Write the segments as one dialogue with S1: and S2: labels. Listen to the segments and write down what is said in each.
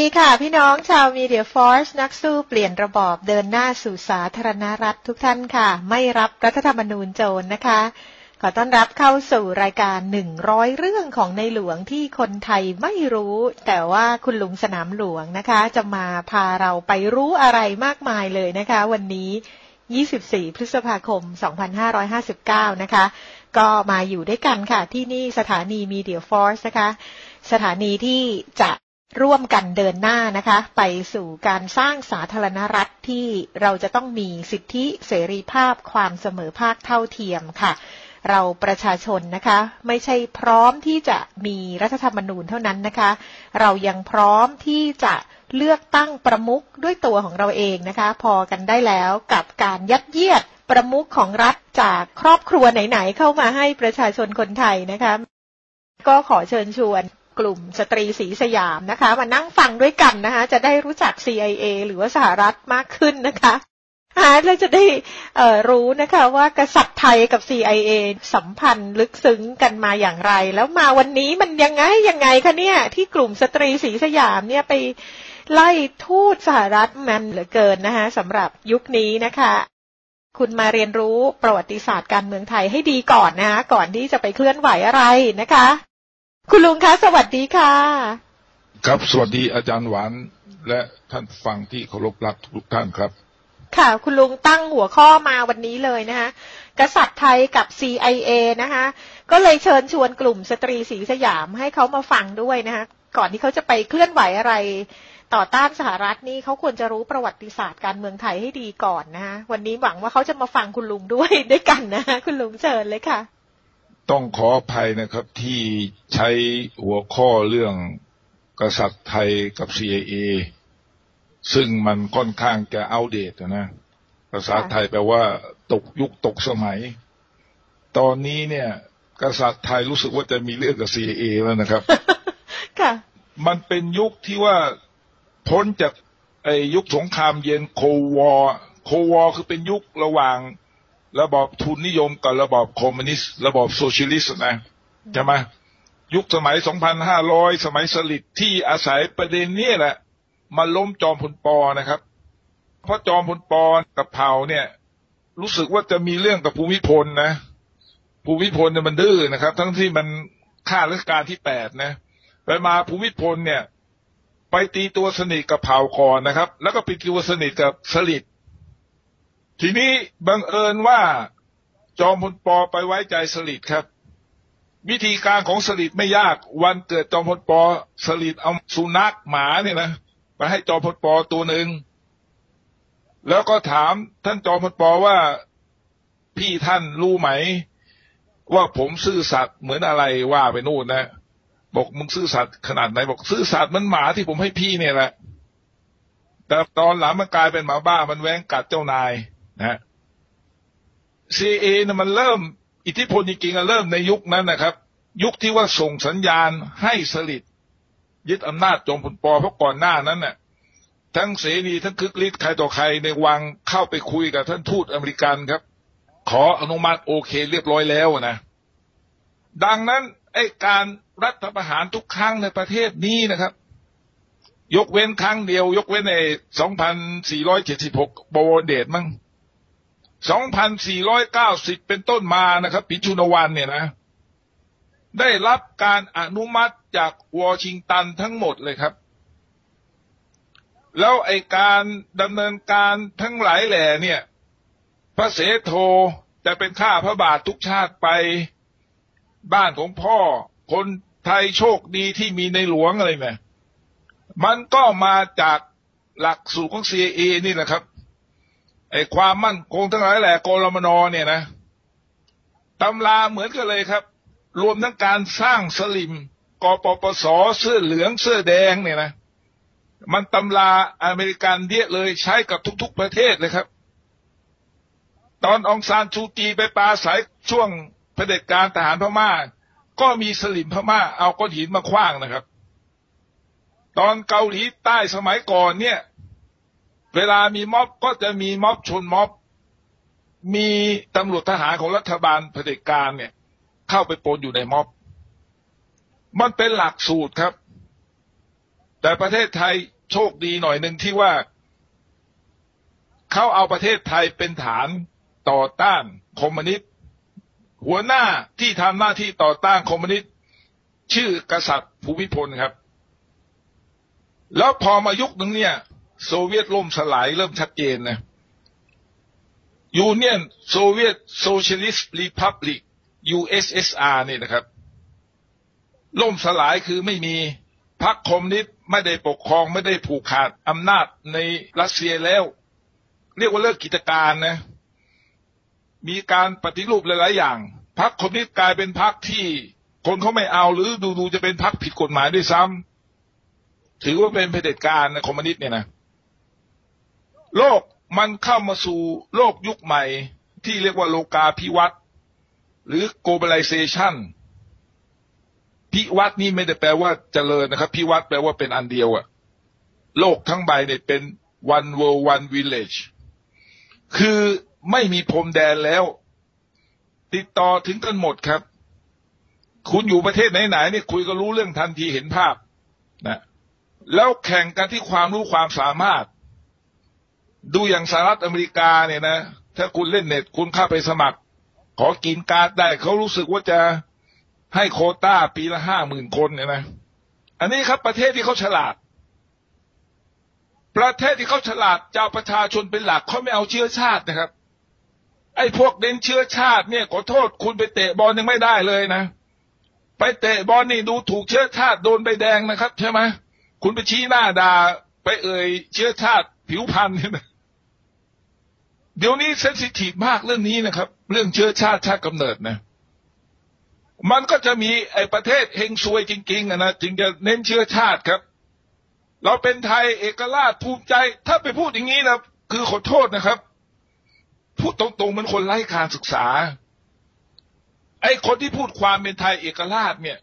S1: ดีค่ะ พี่น้องชาวมีเดียฟอร์สนักสู้เปลี่ยนระบอบเดินหน้าสู่สาธารณรัฐทุกท่านค่ะ ไม่รับรัฐธรรมนูญโจรนะคะ ขอต้อนรับเข้าสู่รายการหนึ่งร้อยเรื่องของในหลวงที่คนไทยไม่รู้ แต่ว่าคุณลุงสนามหลวงนะคะ จะมาพาเราไปรู้อะไรมากมายเลยนะคะ วันนี้ 24 พฤษภาคม 2559 นะคะ ก็มาอยู่ด้วยกันค่ะที่นี่สถานีมีเดียฟอร์สนะคะสถานีที่จะ ร่วมกันเดินหน้านะคะ ไปสู่การสร้างสาธารณรัฐที่เราจะต้องมีสิทธิเสรีภาพความเสมอภาคเท่าเทียมค่ะ เราประชาชนนะคะ ไม่ใช่พร้อมที่จะมีรัฐธรรมนูญเท่านั้นนะคะ เรายังพร้อมที่จะเลือกตั้งประมุขด้วยตัวของเราเองนะคะ พอกันได้แล้วกับการยัดเยียดประมุขของรัฐจากครอบครัวไหนๆเข้ามาให้ประชาชนคนไทยนะคะ ก็ขอเชิญชวน กลุ่มสตรีสีสยามนะคะ มานั่งฟังด้วยกันนะคะ จะได้รู้จัก CIA หรือว่าสหรัฐมากขึ้นนะคะหาแล้วจะได้รู้นะคะว่ากษัตริย์ไทยกับ CIA สัมพันธ์ลึกซึ้งกันมาอย่างไร แล้วมาวันนี้มันยังไงยังไงคะเนี่ย ที่กลุ่มสตรีสีสยามเนี่ยไปไล่ทูตสหรัฐมันเหลือเกินนะคะสำหรับยุคนี้นะคะ คุณมาเรียนรู้ประวัติศาสตร์การเมืองไทยให้ดีก่อนนะคะก่อนที่จะไปเคลื่อนไหวอะไรนะคะ คุณลุงคะ สวัสดีค่ะ
S2: ครับสวัสดีอาจารย์หวาน และท่านฟังที่เคารพรักทุกท่านครับ
S1: ค่ะ คุณลุงตั้งหัวข้อมาวันนี้เลยนะคะกษัตริย์ไทยกับ CIA นะคะก็เลยเชิญชวนกลุ่มสตรีสีสยามให้เขามาฟังด้วยนะคะก่อนที่เขาจะไปเคลื่อนไหวอะไรต่อต้านสหรัฐนี่เขาควรจะรู้ประวัติศาสตร์การเมืองไทยให้ดีก่อนนะคะวันนี้หวังว่าเขาจะมาฟังคุณลุงด้วยด้วยกันนะคุณลุงเชิญเลยค่ะ
S2: ต้องขออภัยนะครับที่ใช้หัวข้อเรื่องกษัตริย์ไทยกับ CIA ซึ่งมันค่อนข้างจะอัปเดตนะภาษาไทยแปลว่า ตกยุคตกสมัย ตอนนี้เนี่ย กษัตริย์ไทยรู้สึกว่าจะมีเรื่องกับ CIA แล้วนะครับ
S1: ค่ะ
S2: มันเป็นยุคที่ว่าพ้นจากไอ้ยุคสงครามเย็นโควอโควอคือเป็นยุคระหว่าง ระบอบทุนนิยมกับระบอบคอมมิวนิสต์ระบอบโซเชียลิสต์นะใช่ไหมยุคสมัย 2,500 สมัยสลิดที่อาศัยประเด็นนี้แหละ มาล้มจอมพลปอนะครับ เพราะจอมพลปอกับเผ่าเนี่ย รู้สึกว่าจะมีเรื่องกับภูมิพลนะ ภูมิพลเนี่ยมันดื้อนะครับ ทั้งที่มันฆ่ารัชกาลที่แปดนะ ไปมาภูมิพลเนี่ย ไปตีตัวสนิทกับเผ่าก่อนนะครับ แล้วก็ไปตีตัวสนิทกับสลิด ทีนี้บังเอิญว่าจอมพลปอไปไว้ใจสลิดครับ วิธีการของสลิดไม่ยาก วันเกิดจอมพลปอสลิดเอาสุนัขหมาเนี่ยนะไปให้จอมพลปอตัวหนึ่งแล้วก็ถามท่านจอมพลปอว่าพี่ท่านรู้ไหม ว่าผมซื่อสัตย์เหมือนอะไรว่าไปนู่นนะบอกมึงซื่อสัตย์ขนาดไหนบอกซื่อสัตย์มันหมาที่ผมให้พี่เนี่ยแหละแต่ตอนหลังมันกลายเป็นหมาบ้ามันแว้งกัดเจ้านาย นะซีเอนะมันเริ่ม อิทธิพลจริงๆเริ่มในยุคนั้นนะครับ ยุคที่ว่าส่งสัญญาณให้สลิดยึดอำนาจจอมพลปอเพราะก่อนหน้านั้นน่ะทั้งเสนีทั้งคึกฤทธิ์ใครต่อใครในวังเข้าไปคุยกับท่านทูตอเมริกันครับ ขออนุมัติโอเคเรียบร้อยแล้วนะดังนั้นไอ้การรัฐประหารทุกครั้งในประเทศนี้นะครับ ยกเว้นครั้งเดียว ยกเว้นใน 2476บวเดชมั้ง 2,490 เป็นต้นมานะครับปิชุนวันเนี่ยนะ ได้รับการอนุมัติจากวอชิงตันทั้งหมดเลยครับ แล้วไอการดำเนินการทั้งหลายแหล่เนี่ย พระเสโทจะเป็นข้าพระบาททุกชาติไปบ้านของพ่อ คนไทยโชคดีที่มีในหลวงอะไรเนี่ยมันก็มาจากหลักสูตรของ CIA นี่แหละครับ ไอ้ความมั่นคงทั้งหลายแหละกรมนเนี่ยนะตำราเหมือนกันเลยครับ รวมทั้งการสร้างสลิมกปปสเสื้อเหลืองเสื้อแดงเนี่ยนะ มันตำราอเมริกันเดียเลยใช้กับทุก ๆประเทศเลยครับ ตอนองซานชูจีไปปาสายช่วงเผด็จการทหารพม่า ก็มีสลิมพม่าเอาก้อนหินมาคว้างนะครับ ตอนเกาหลีใต้สมัยก่อนเนี่ย เวลามีม็อบก็จะมีม็อบชนม็อบ มีตำรวจทหารของรัฐบาลเผด็จการเนี่ย เข้าไปปนอยู่ในม็อบ มันเป็นหลักสูตรครับ แต่ประเทศไทยโชคดีหน่อยหนึ่งที่ว่า เขาเอาประเทศไทยเป็นฐานต่อต้านคอมมิวนิสต์หัวหน้าที่ทำหน้าที่ต่อต้านคอมมิวนิสต์ชื่อกษัตริย์ภูมิพลครับ แล้วพอมายุคหนึ่งเนี่ย โซเวียตล่มสลายเริ่มชัดเจนนะยูเนียนโซเวียตโซเชียลิสต์รีพับลิก USSR เนี่ยนะครับ ล่มสลายคือไม่มีพรรคคอมมิวนิสต์ไม่ได้ปกครองไม่ได้ผูกขาดอำนาจในรัสเซียแล้ว เรียกว่าเลิกกิจการนะ มีการปฏิรูปหลาย ๆ อย่างพรรคคอมมิวนิสต์กลายเป็นพรรคที่คนเขาไม่เอาหรือดูดูจะเป็นพรรคผิดกฎหมายด้วยซ้ำถือว่าเป็นเผด็จการนะคอมมิวนิสต์เนี่ยนะ โลกมันเข้ามาสู่โลกยุคใหม่ ที่เรียกว่าโลกาภิวัตหรือ globalization พิวัตนี่ไม่ได้แปลว่าเจริญนะครับ พิวัตแปลว่าเป็นอันเดียวอะโลกทั้งใบเนี่ยเป็น one world one village คือไม่มีพรมแดนแล้ว ติดต่อถึงกันหมดครับ คุณอยู่ประเทศไหนๆเนี่ยคุยก็รู้เรื่องทันทีเห็นภาพนะแล้วแข่งกันที่ความรู้ความสามารถ ดูอย่างสหรัฐอเมริกาเนี่ยนะ ถ้าคุณเล่นเน็ตคุณเข้าไปสมัคร ขอกินการ์ดได้เขารู้สึกว่าจะให้โคต้าปีละห้าหมื่นคนเนี่ยนะ อันนี้ครับประเทศที่เขาฉลาด ประเทศที่เขาฉลาดเจ้าประชาชนเป็นหลักเขาไม่เอาเชื้อชาตินะครับ ไอ้พวกเน้นเชื้อชาติเนี่ยขอโทษคุณไปเตะบอลยังไม่ได้เลยนะ ไปเตะบอลนี่ดูถูกเชื้อชาติโดนใบแดงนะครับ ใช่ไหมคุณไปชี้หน้าด่าไปเอ่ยเชื้อชาติผิวพรรณเนี่ยนะ เดี๋ยวนี้เซนซิทีฟมากเรื่องนี้นะครับ เรื่องเชื้อชาติชาติกำเนิดนะ มันก็จะมีไอ้ประเทศเฮงซวยจริงๆนะจึงจะเน้นเชื้อชาติครับ เราเป็นไทยเอกราชภูมิใจ ถ้าไปพูดอย่างนี้นะคือขอโทษนะครับ พูดตรงๆมันคนไร้การศึกษา ไอ้คนที่พูดความเป็นไทยเอกราชเนี่ย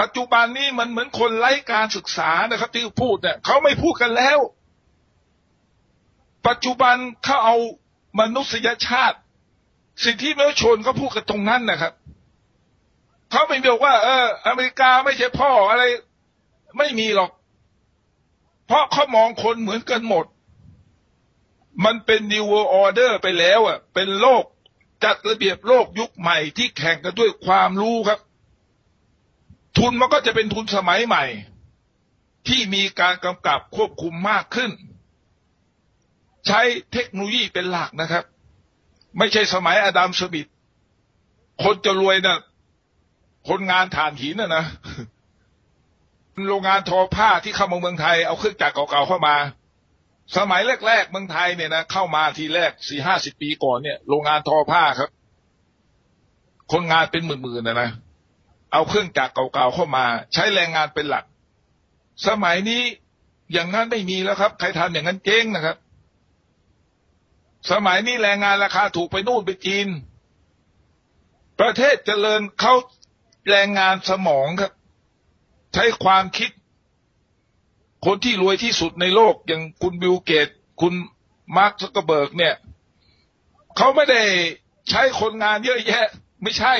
S2: ปัจจุบันนี้มันเหมือนคนไร้การศึกษานะครับ ที่พูดเนี่ยเขาไม่พูดกันแล้ว ปัจจุบันเขาเอามนุษยชาติ สิทธิมนุษยชนก็พูดกันตรงนั้นนะครับเขาไม่บอกว่า เออ อเมริกาไม่ใช่พ่ออะไร ไม่มีหรอก เพราะเขามองคนเหมือนกันหมด มันเป็น New World Order ไปแล้วอะ เป็นโลกจัดระเบียบโลกยุคใหม่ที่แข่งกันด้วยความรู้ครับ ทุนมันก็จะเป็นทุนสมัยใหม่ ที่มีการกำกับควบคุมมากขึ้น ใช้เทคโนโลยีเป็นหลักนะครับ ไม่ใช่สมัยอดัมสมิธคนจะรวยนะ่ะคนงานฐานหินนะนะโรงงานทอผ้าที่เข้ามาเมืองไทยเอาเครื่องจักรเก่าๆเข้ามา สมัยแรกๆเมืองไทยเนี่ยนะเข้ามาทีแรกสี่ห้าสิบปีก่อนเนี่ยโรงงานทอผ้าครับ คนงานเป็นหมื่นๆนะนะเอาเครื่องจักรเก่าๆเข้ามา ใช้แรงงานเป็นหลัก สมัยนี้อย่างนั้นไม่มีแล้วครับ ใครทำอย่างนั้นเจ๊งนะครับ สมัยนี้แรงงานราคาถูกไปนู่นไปจีน ประเทศเจริญเขาแรงงานสมองครับ ใช้ความคิด คนที่รวยที่สุดในโลกอย่างคุณบิลเกต คุณมาร์คซักเกอร์เบิร์กเนี่ยเขาไม่ได้ใช้คนงานเยอะแยะ ไม่ใช่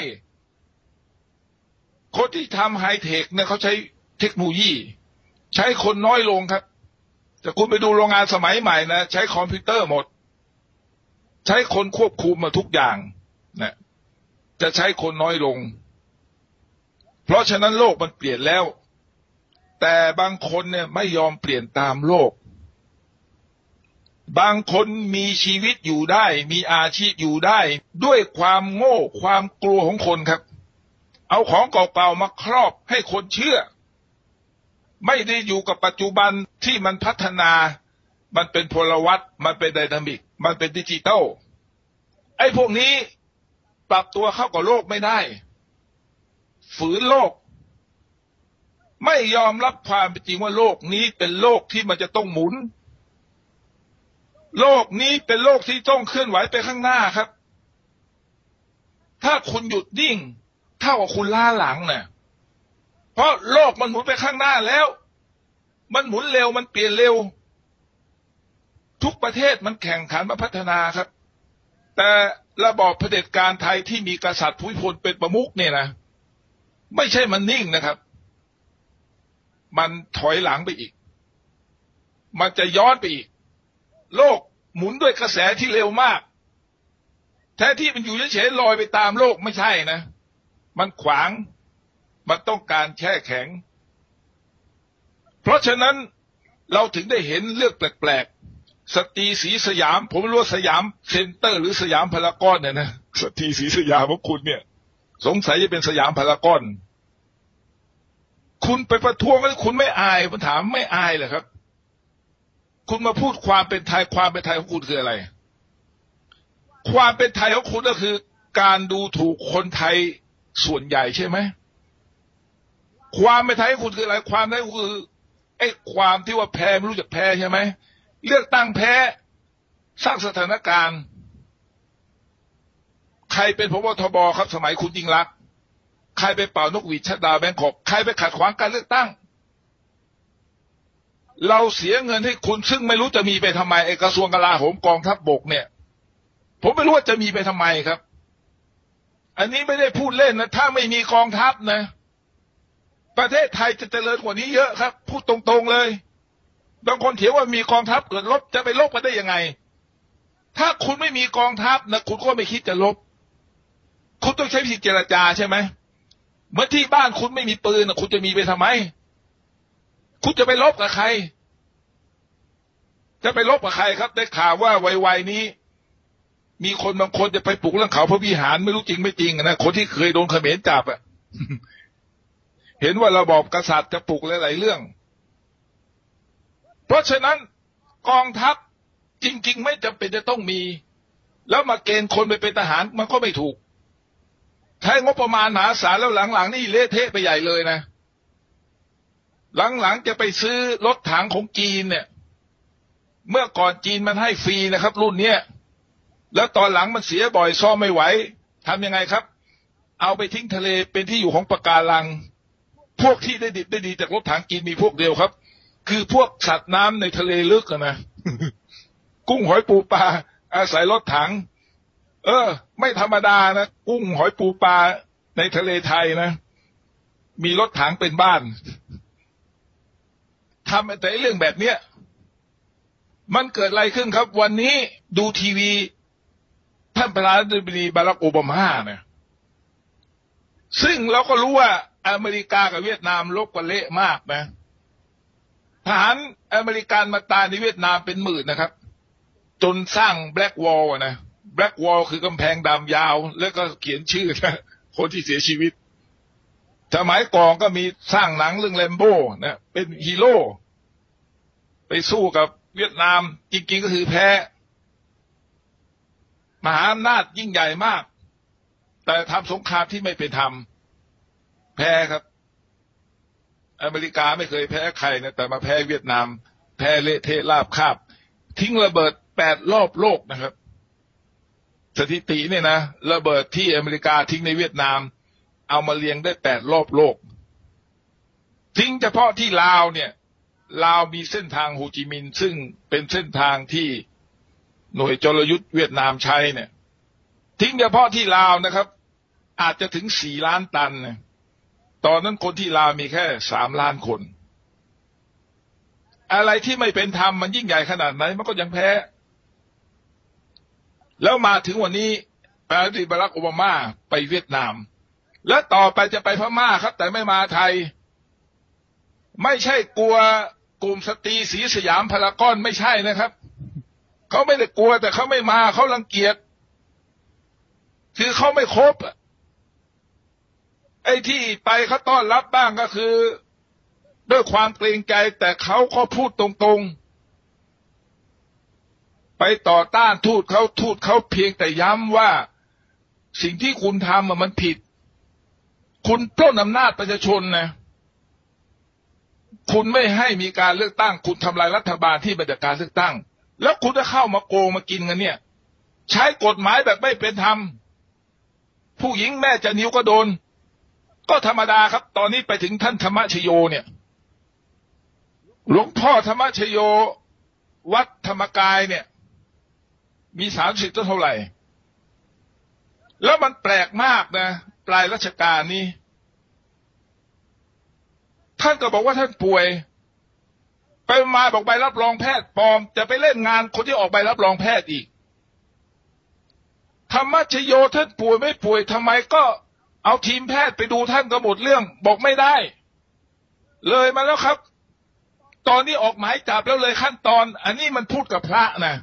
S2: คนที่ทำไฮเทคเนี่ยเขาใช้เทคโนโลยี ใช้คนน้อยลงครับ แต่คุณไปดูโรงงานสมัยใหม่นะ ใช้คอมพิวเตอร์หมด ใช้คนควบคุมมาทุกอย่างนะจะใช้คนน้อยลง เพราะฉะนั้นโลกมันเปลี่ยนแล้ว แต่บางคนเนี่ยไม่ยอมเปลี่ยนตามโลก บางคนมีชีวิตอยู่ได้ มีอาชีพอยู่ได้ ด้วยความโง่ความกลัวของคนครับ เอาของเก่าๆมาครอบให้คนเชื่อ ไม่ได้อยู่กับปัจจุบันที่มันพัฒนา มันเป็นพลวัตมันเป็นไดนามิก มันเป็นดิจิตอลไอ้พวกนี้ปรับตัวเข้ากับโลกไม่ได้ ฝืนโลก ไม่ยอมรับความเป็นจริงว่าโลกนี้เป็นโลกที่มันจะต้องหมุน โลกนี้เป็นโลกที่ต้องเคลื่อนไหวไปข้างหน้าครับ ถ้าคุณหยุดนิ่ง เท่ากับคุณล้าหลังเนะ่ยเพราะโลกมันหมุนไปข้างหน้าแล้ว มันหมุนเร็วมันเปลี่ยนเร็ว ทุกประเทศมันแข่งขันมาพัฒนาครับ แต่ระบอบเผด็จการไทยที่มีกษัตริย์ผู้พลเป็นประมุขเนี่ยนะ ไม่ใช่มันนิ่งนะครับ มันถอยหลังไปอีก มันจะย้อนไปอีก โลกหมุนด้วยกระแสที่เร็วมาก แท้ที่มันอยู่เฉยๆลอยไปตามโลกไม่ใช่นะ มันขวาง มันต้องการแช่แข็ง เพราะฉะนั้นเราถึงได้เห็นเรื่องแปลก สตรีสีสยาม ผมรู้ว่าสยามเซ็นเตอร์ หรือสยามพารากอนเนี่ยนะสตรีสีสยามของคุณเนี่ย สงสัยจะเป็นสยามพารากอน คุณไปประท้วงแล้วคุณไม่อายผมถามไม่อายเหรอครับ คุณมาพูดความเป็นไทยความเป็นไทยของคุณคืออะไร ความเป็นไทยของคุณก็คือ การดูถูกคนไทยส่วนใหญ่ใช่ไหมความเป็นไทยของคุณคืออะไร ความไทยคือไอ้ความที่ว่าแพ้ไม่รู้จักแพ้ใช่ไหม เลือกตั้งแพ้สร้างสถานการณ์ ใครเป็นพบทบครับสมัยคุณยิ่งรักใครไปเป่านกหวีดชัดดาวแบงคอกใครไปขัดขวางการเลือกตั้ง เราเสียเงินให้คุณซึ่งไม่รู้จะมีไปทำไมไอกระทรวงกลาโหมกองทัพบบกเนี่ย ผมไม่รู้ว่าจะมีไปทำไมครับ อันนี้ไม่ได้พูดเล่นนะ ถ้าไม่มีกองทัพนะ ประเทศไทยจะเจริญกว่านี้เยอะครับ พูดตรงๆเลย บางคนเถียงว่ามีกองทัพเกิดลบจะไปลบกันได้ยังไง ถ้าคุณไม่มีกองทัพนะคุณก็ไม่คิดจะลบ คุณต้องใช้วิธีเจรจาใช่ไหมเมื่อที่บ้านคุณไม่มีปืนนะคุณจะมีไปทำไม คุณจะไปลบกับใคร จะไปลบกับใครครับ ได้ข่าวว่าวัยๆนี้ มีคนบางคนจะไปปลุกเรื่องเขาพระวิหารไม่รู้จริงไม่จริงนะคนที่เคยโดนเขมรจับอะเห็นว่าระบอบกษัตริย์จะปลุกหลายๆเรื่อง เพราะฉะนั้นกองทัพจริง ๆ ไม่จำเป็นจะต้องมี แล้วมาเกณฑ์คนไปเป็นทหารมันก็ไม่ถูกใช้งบประมาณมหาศาลแล้วหลังๆ นี่เละเทะไปใหญ่เลยนะ หลังๆจะไปซื้อรถถังของจีนเนี่ย เมื่อก่อนจีนมันให้ฟรีนะครับ รุ่นเนี้ยแล้วตอนหลังมันเสียบ่อยซ่อมไม่ไหวทำยังไงครับ เอาไปทิ้งทะเลเป็นที่อยู่ของปะการัง พวกที่ได้ดิบได้ดีจากรถถังจีนมีพวกเดียวครับ คือพวกสัตว์น้ำในทะเลลึกนะกุ้งหอยปูปลาอาศัยรถถัง เออ ไม่ธรรมดานะกุ้งหอยปูปลาในทะเลไทยนะมีรถถังเป็นบ้านทำแต่เรื่องแบบเนี้ยมันเกิดอะไรขึ้นครับ วันนี้ดูทีวี ท่านประธานาธิบดีบารักโอบามาเนี่ยซึ่งเราก็รู้ว่าอเมริกากับเวียดนามลบกันเละมากนะ ทหารอเมริกันมาตายในเวียดนามเป็นหมื่นนะครับ จนสร้างแบล็กวอลนะแบล็กวอลคือกำแพงดำยาว แล้วก็เขียนชื่อนะคนที่เสียชีวิตสมัยก่อนก็มีสร้างหนังเรื่องแลมโบ้นะเป็นฮีโร่ไปสู้กับเวียดนาม จริงๆก็คือแพ้ มหาอำนาจยิ่งใหญ่มาก แต่ทำสงครามที่ไม่เป็นธรรมแพ้ครับ อเมริกาไม่เคยแพ้ใครนะแต่มาแพ้เวียดนาม แพ้เละเทะลาบคาบ ทิ้งระเบิดแปดรอบโลกนะครับ สถิติเนี่ยนะระเบิดที่อเมริกาทิ้งในเวียดนาม เอามาเรียงได้แปดรอบโลก ทิ้งเฉพาะที่ลาวเนี่ยลาวมีเส้นทางโฮจิมินห์ซึ่งเป็นเส้นทางที่หน่วยจรยุทธ์เวียดนามใช้เนี่ย ทิ้งเฉพาะที่ลาวนะครับ อาจจะถึงสี่ล้านตันนะ ตอนนั้นคนที่ลามีแค่สามล้านคน อะไรที่ไม่เป็นธรรมมันยิ่งใหญ่ขนาดไหน มันก็ยังแพ้ แล้วมาถึงวันนี้ประธานาธิบดีบารักโอบามาไปเวียดนาม และต่อไปจะไปพม่าครับ แต่ไม่มาไทย ไม่ใช่กลัวกลุ่มสตรีสีสยามพารากอนไม่ใช่นะครับเขาไม่ได้กลัวแต่เขาไม่มาเขารังเกียจคือเขาไม่ครบอะ ไอ้ที่ไปเขาต้อนรับบ้างก็คือ ด้วยความเกรงใจแต่เขาก็พูดตรงๆ ไปต่อต้านทูตเขาทูตเขาเพียงแต่ย้ำว่า สิ่งที่คุณทำมันผิด คุณปล้นอำนาจประชาชนนะคุณไม่ให้มีการเลือกตั้ง คุณทำลายรัฐบาลที่บรรยากาศเลือกตั้ง แล้วคุณจะเข้ามาโกงมากินกันเนี่ย ใช้กฎหมายแบบไม่เป็นธรรม ผู้หญิงแม่จะนิ้วก็โดน ก็ธรรมดาครับ ตอนนี้ไปถึงท่านธรรมชโยเนี่ยหลวงพ่อธรรมชโย วัดธรรมกายเนี่ย มีสามสิบเท่าไหร่ แล้วมันแปลกมากนะ ปลายรัชกาลนี้ทท่านก็บอกว่าท่านป่วย ไปมาบอกใบรับรองแพทย์ปลอม จะไปเล่นงานคนที่ออกใบรับรองแพทย์อีกธรรมชโยท่านป่วยไม่ป่วยทำไมก็ เอาทีมแพทย์ไปดูท่านก็หมดเรื่อง บอกไม่ได้ เลยมาแล้วครับ ตอนนี้ออกหมายจับแล้วเลยขั้นตอน อันนี้มันพูดกับพระนะ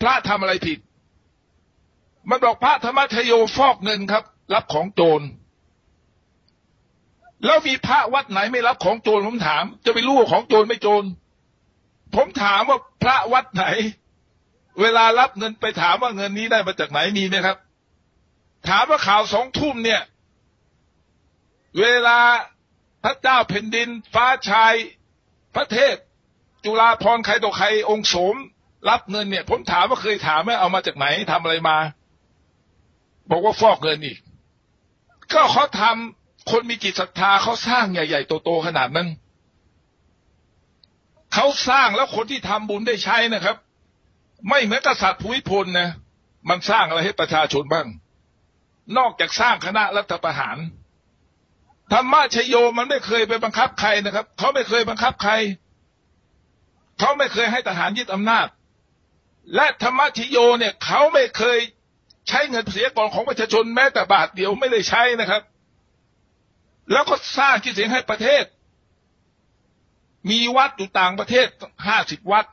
S2: พระทำอะไรผิด มันบอกพระธรรมชโยฟอกเงินครับ รับของโจรแล้วมีพระวัดไหนไม่รับของโจรผมถาม จะไปรู้ว่าของโจรไม่โจร ผมถามว่าพระวัดไหน เวลารับเงินไปถามว่าเงินนี้ได้มาจากไหนมีไหมครับ ถามว่าข่าวสองทุ่มเนี่ย เวลาพระเจ้าแผ่นดิน ฟ้าชาย พระเทพ จุฬาพรใครต่อใครองค์โสม รับเงินเนี่ย ผมถามว่าเคยถามไหมเอามาจากไหนทำอะไรมา บอกว่าฟอกเงินอีก ก็เขาทำคนมีจิตศรัทธาเขาสร้างใหญ่ ๆ โต ๆ ขนาดนั้นเขาสร้างแล้วคนที่ทำบุญได้ใช้นะครับ ไม่เหมือนกษัตริย์ภูมิพลนะ มันสร้างอะไรให้ประชาชนบ้าง นอกจากสร้างคณะรัฐประหารธรรมะชโยมันไม่เคยไปบังคับใครนะครับ เขาไม่เคยบังคับใคร เขาไม่เคยให้ทหารยึดอำนาจ และธรรมะชโยเนี่ย เขาไม่เคยใช้เงินเสียกอนของประชาชนแม้แต่บาทเดียวไม่ได้ใช้นะครับ แล้วก็สร้างชื่อเสียงให้ประเทศ มีวัดอยู่ต่างประเทศห้าสิบวัด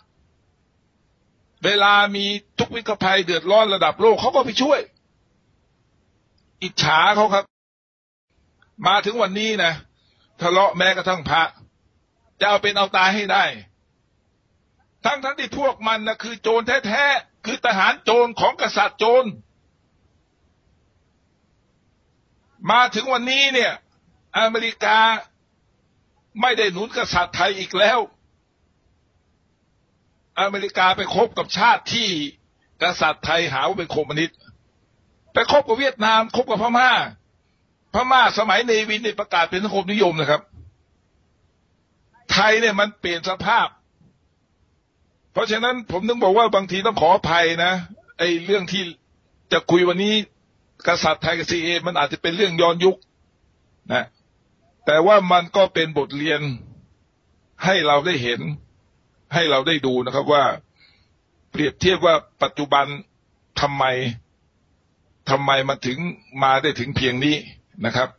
S2: เวลามีทุกวิกภัยเดือดร้อนระดับโลกเขาก็ไปช่วย อิจฉาเขาครับ มาถึงวันนี้นะทะเลาะแม้กระทั่งพระ จะเอาเป็นเอาตายให้ได้ ทั้งทั้งที่พวกมันนะคือโจรแท้ๆ คือทหารโจรของกษัตริย์โจร มาถึงวันนี้เนี่ย อเมริกาไม่ได้หนุนกษัตริย์ไทยอีกแล้ว อเมริกาไปคบกับชาติที่กษัตริย์ไทยหาว่าเป็นคอมมิวนิสต์ ไปคบกับเวียดนามคบกับพม่า พม่าสมัยเนวินประกาศเป็นสังคมนิยมนะครับ ไทยเนี่ยมันเปลี่ยนสภาพ เพราะฉะนั้นผมต้องบอกว่าบางทีต้องขออภัยนะไอ้เรื่องที่จะคุยวันนี้กษัตริย์ไทยกับซีเอมันอาจจะเป็นเรื่องย้อนยุคนะ แต่ว่ามันก็เป็นบทเรียนให้เราได้เห็น ให้เราได้ดูนะครับว่า เปรียบเทียบว่าปัจจุบันทำไม ทำไมมันถึงมาได้ถึงเพียงนี้นะครับ